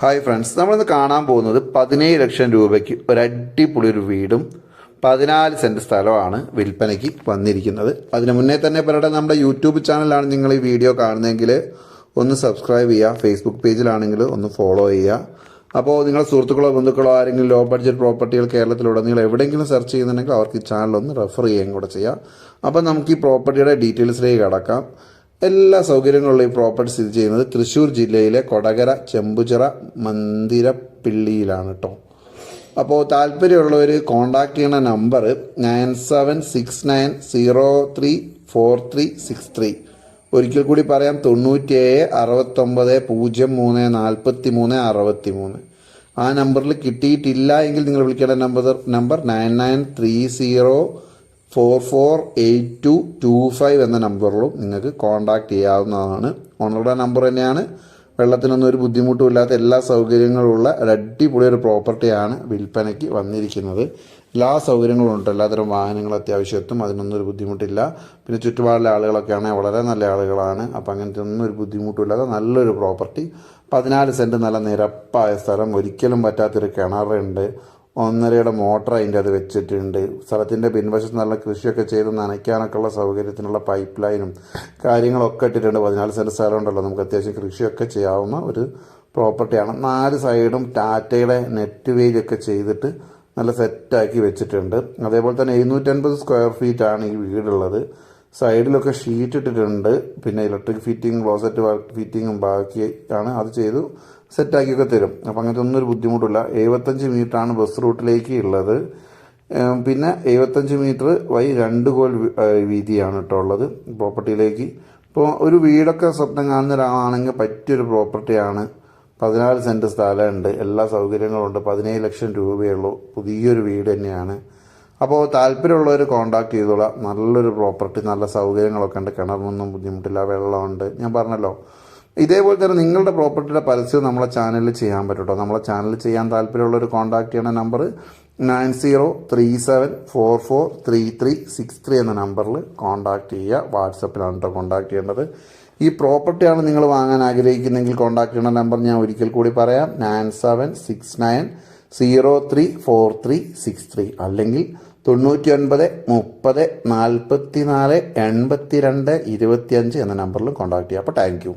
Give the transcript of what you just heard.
Hi friends നമ്മളിന്ന് കാണാൻ പോകുന്നത് പതിനേഴ് ലക്ഷം രൂപയ്ക്ക് ഒരു അടിപൊളി ഒരു വീടും പതിനാല് സെന്റ് സ്ഥലമാണ് വിൽപ്പനയ്ക്ക് വന്നിരിക്കുന്നത്. അതിന് മുന്നേ തന്നെ പറയട്ടെ നമ്മുടെ യൂട്യൂബ് ചാനലാണ് നിങ്ങൾ ഈ വീഡിയോ കാണുന്നതെങ്കിൽ ഒന്ന് സബ്സ്ക്രൈബ് ചെയ്യുക ഫേസ്ബുക്ക് പേജിലാണെങ്കിൽ ഒന്ന് ഫോളോ ചെയ്യുക. അപ്പോൾ നിങ്ങളുടെ സുഹൃത്തുക്കളോ ബന്ധുക്കളോ ആരെങ്കിലും ലോ ബഡ്ജറ്റ് പ്രോപ്പർട്ടികൾ കേരളത്തിലുടനീളം എവിടെയെങ്കിലും സെർച്ച് ചെയ്യുന്നുണ്ടെങ്കിൽ അവർക്ക് ഈ ചാനൽ ഒന്ന് റെഫർ ചെയ്യുകയും കൂടെ ചെയ്യാം. അപ്പോൾ നമുക്ക് ഈ പ്രോപ്പർട്ടിയുടെ ഡീറ്റെയിൽസിലേക്ക് കടക്കാം. എല്ലാ സൗകര്യങ്ങളുള്ള ഈ പ്രോപ്പർട്ടി സ്ഥിതി ചെയ്യുന്നത് തൃശ്ശൂർ ജില്ലയിലെ കൊടകര ചെമ്പുചിറ മന്ദിരപ്പിള്ളിയിലാണ് കേട്ടോ അപ്പോൾ താല്പര്യമുള്ളവർ കോൺടാക്ട് ചെയ്യുന്ന number nine seven six nine zero three four three six three. ഒരിക്കൽ കൂടി പറയാം തൊണ്ണൂറ്റിയേഴ് അറുപത്തൊമ്പത് പൂജ്യം മൂന്ന് നാൽപ്പത്തി മൂന്ന് അറുപത്തി മൂന്ന് ആ നമ്പറിൽ കിട്ടിയിട്ടില്ല എങ്കിൽ നിങ്ങൾ വിളിക്കേണ്ട number number nine nine three zero four four eight two two five എന്ന നമ്പറിലും നിങ്ങൾക്ക് കോൺടാക്റ്റ് ചെയ്യാവുന്നതാണ്. ഓണറുടെ നമ്പർ തന്നെയാണ്. വെള്ളത്തിനൊന്നും ഒരു ബുദ്ധിമുട്ടും ഇല്ലാത്ത എല്ലാ സൗകര്യങ്ങളുള്ള ഒരു അടിപൊളി ഒരു പ്രോപ്പർട്ടിയാണ് വിൽപ്പനയ്ക്ക് വന്നിരിക്കുന്നത്. എല്ലാ സൗകര്യങ്ങളും ഉണ്ട്. എല്ലാത്തരം വാഹനങ്ങൾ അത്യാവശ്യം എത്തും. അതിനൊന്നും ഒരു ബുദ്ധിമുട്ടില്ല. പിന്നെ ചുറ്റുപാടിലെ ആളുകളൊക്കെ ആണെങ്കിൽ വളരെ നല്ല ആളുകളാണ്. അപ്പം അങ്ങനത്തെ ഒന്നും ഒരു ബുദ്ധിമുട്ടില്ലാതെ നല്ലൊരു പ്രോപ്പർട്ടി പതിനാല് സെന്റ് നല്ല നിരപ്പായ സ്ഥലം. ഒരിക്കലും പറ്റാത്തൊരു കിണറുണ്ട്. ഒന്നരയുടെ മോട്ടർ അതിന്റെ അത് വെച്ചിട്ടുണ്ട്. സ്ഥലത്തിന്റെ പിൻവശത്ത് നല്ല കൃഷിയൊക്കെ ചെയ്ത് നനയ്ക്കാനൊക്കെ ഉള്ള സൗകര്യത്തിനുള്ള പൈപ്പ് ലൈനും കാര്യങ്ങളൊക്കെ ഇട്ടിട്ടുണ്ട്. പതിനാല് സെന്റ് സ്ഥലം ഉണ്ടല്ലോ നമുക്ക് അത്യാവശ്യം കൃഷിയൊക്കെ ചെയ്യാവുന്ന ഒരു പ്രോപ്പർട്ടിയാണ് നാല് സൈഡും ടാറ്റയുടെ നെറ്റ് വേജൊക്കെ ചെയ്തിട്ട് നല്ല സെറ്റാക്കി വെച്ചിട്ടുണ്ട്. അതേപോലെ തന്നെ എഴുന്നൂറ്റൻപത് സ്ക്വയർ ഫീറ്റാണ് ഈ വീടുള്ളത്. സൈഡിലൊക്കെ ഷീറ്റ് ഇട്ടിട്ടുണ്ട്. പിന്നെ ഇലക്ട്രിക് ഫിറ്റിംഗ് ക്ലോസറ്റ് വർക്ക് ഫിറ്റിങ്ങും ബാക്കി ആണ്. അത് ചെയ്തു സെറ്റാക്കിയൊക്കെ തരും. അപ്പം അങ്ങനത്തെ ഒന്നും ഒരു ബുദ്ധിമുട്ടില്ല. എഴുപത്തഞ്ച് ആണ് ബസ് റൂട്ടിലേക്ക് ഉള്ളത്. പിന്നെ എഴുപത്തഞ്ച് മീറ്റർ വൈ രണ്ട് കോൽ വീതിയാണ് കേട്ടോ ഉള്ളത് പ്രോപ്പർട്ടിയിലേക്ക്. ഇപ്പോൾ ഒരു വീടൊക്കെ സ്വപ്നം കാണുന്ന ഒരാളാണെങ്കിൽ പറ്റിയൊരു പ്രോപ്പർട്ടിയാണ്. പതിനാല് സെന്റ് സ്ഥലമുണ്ട്. എല്ലാ സൗകര്യങ്ങളുണ്ട്. പതിനേഴ് ലക്ഷം രൂപയുള്ളൂ. പുതിയൊരു വീട് തന്നെയാണ്. അപ്പോൾ താല്പര്യമുള്ളവർ കോൺടാക്ട് ചെയ്തോളാം. നല്ലൊരു പ്രോപ്പർട്ടി നല്ല സൗകര്യങ്ങളൊക്കെ ഉണ്ട്. കിണറിനൊന്നും ബുദ്ധിമുട്ടില്ല. വെള്ളമുണ്ട്. ഞാൻ പറഞ്ഞല്ലോ. ഇതേപോലെ തന്നെ നിങ്ങളുടെ പ്രോപ്പർട്ടിയുടെ പരസ്യം നമ്മളെ ചാനലിൽ ചെയ്യാൻ പറ്റും കേട്ടോ നമ്മളെ ചാനലിൽ ചെയ്യാൻ താല്പര്യമുള്ള ഒരു കോൺടാക്ട് ചെയ്യുന്ന number nine zero three seven four four three three six three എന്ന നമ്പറിൽ കോൺടാക്ട് ചെയ്യുക. വാട്സപ്പിലാണ് കേട്ടോ കോൺടാക്ട് ചെയ്യേണ്ടത്. ഈ പ്രോപ്പർട്ടിയാണ് നിങ്ങൾ വാങ്ങാൻ ആഗ്രഹിക്കുന്നെങ്കിൽ കോൺടാക്ട് ചെയ്യുന്ന നമ്പർ ഞാൻ ഒരിക്കൽ കൂടി പറയാം. Nine seven six nine zero three four three six three അല്ലെങ്കിൽ തൊണ്ണൂറ്റി ഒൻപത് മുപ്പത് നാൽപ്പത്തി നാല് എൺപത്തി രണ്ട് ഇരുപത്തിയഞ്ച് എന്ന നമ്പറിൽ കോൺടാക്ട് ചെയ്യാം. അപ്പോൾ താങ്ക് യു